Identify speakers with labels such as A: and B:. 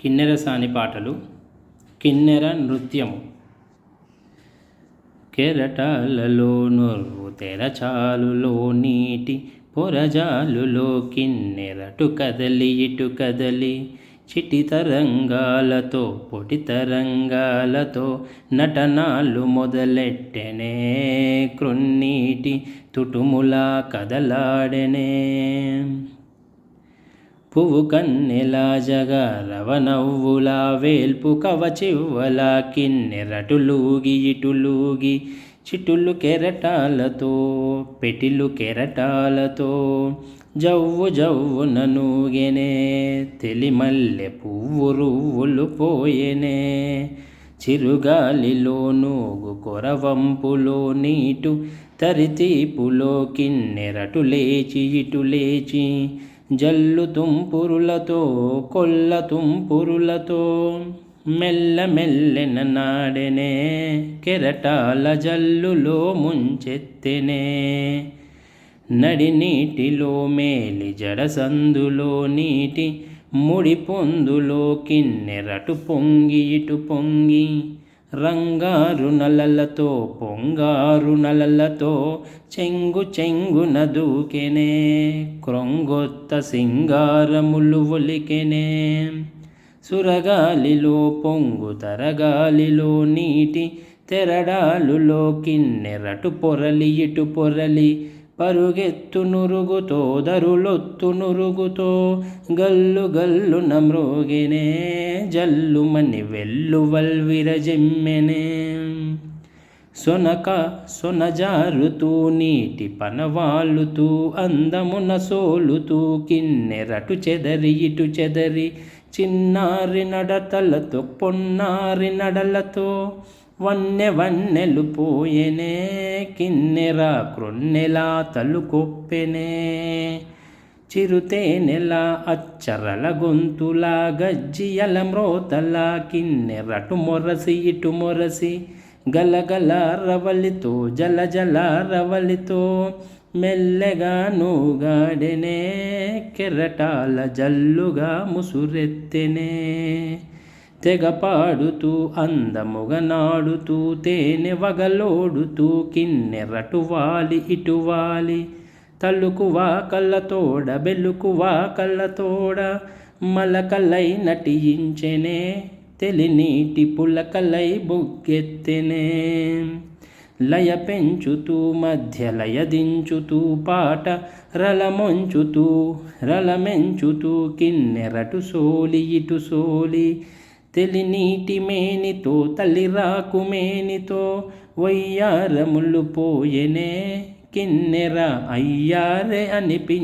A: కిన్నెరసాని పాటలు కిన్నెర నృత్యము. కెరటాలలో నొర్రు తెరచాలులో నీటి పొరజాలులో కిన్నెరటు కదలి ఇటు కదలి. చిటి తరంగాలతో పొటి తరంగాలతో నటనాలు మొదలెట్టెనే. కృన్నీటి తుటుములా కదలాడెనే. పువ్వు కన్నెలాజగా రవనవ్వులా వేల్పు కవచివ్వలా కిన్నెరటులూగి ఇటులూగి చిటులు కెరటాలతో పెటిలు కెరటాలతో జవ్వు జవ్వు నూగెనే తెలిమల్లె పువ్వు రువ్వులు పోయెనే చిరుగాలిలో నూగు కొరవంపులో నీటు తరితీపులో కిన్నెరటు లేచి ఇటు లేచి జల్లు తుంపురులతో కొల్ల తుంపురులతో మెల్ల మెల్లెన నాడెనే కెరటాల జల్లులో ముంచెత్తెనే. నడి నీటిలో మేలి జడసందులో నీటి ముడి పొందులో కిన్నెరటు పొంగి ఇటు పొంగి రంగారు నలలతో పొంగారు నలలతో చెంగు చెంగున దూకెనే క్రొంగొత్త సింగారములు ఒలికెనే. సురగాలిలో పొంగు తరగాలిలో నీటి తెరడాలులో కిన్నెరటు పొరలి ఇటు పొరలి పరుగెత్తు నురుగుతో దరులొత్తు నురుగుతో గల్లు గల్లు నమ్రోగెనే జల్లుమని వెల్లువల్ విరజిమ్మెనే సొనక సొనజారుతూ నీటి పనవాలుతూ అందమున సోలుతూ కిన్నెరటు చెదరి ఇటు చెదరి చిన్నారి నడతలతో పొన్నారి నడలతో. వన్నె వన్నెలు పోయెనే కిన్నెర క్రొన్నెలా తలుకొప్పెనే. చిరుతేనెలా అచ్చరల గొంతులా గజ్జియల మ్రోతలా కిన్నెరటు మొరసి ఇటు మొరసి గలగల రవలితో జల జల రవలితో మెల్లగా నూగాడెనే కెరటాల జల్లుగా ముసురెత్తెనే. తెగపాడుతూ అందముగ నాడుతూ తేనె వగలోడుతూ కిన్నెరటువాలి ఇటువాలి. ఇటు తలుకువా కళ్ళతోడ బెల్లుకువా కళ్ళతోడ మలకలై నటించెనే తెలినీటి పులకలై బొగ్గెత్తెనే. లయ పెంచుతూ మధ్య లయ దించుతూ పాట రలమొంచుతూ రలమెంచుతూ కిన్నెరటు సోలి ఇటు సోలి. తెలినీటి మేనితో తల్లిరాకు మేనితో వయ్యారములు పోయెనే కిన్నెర అయ్యారే అనిపి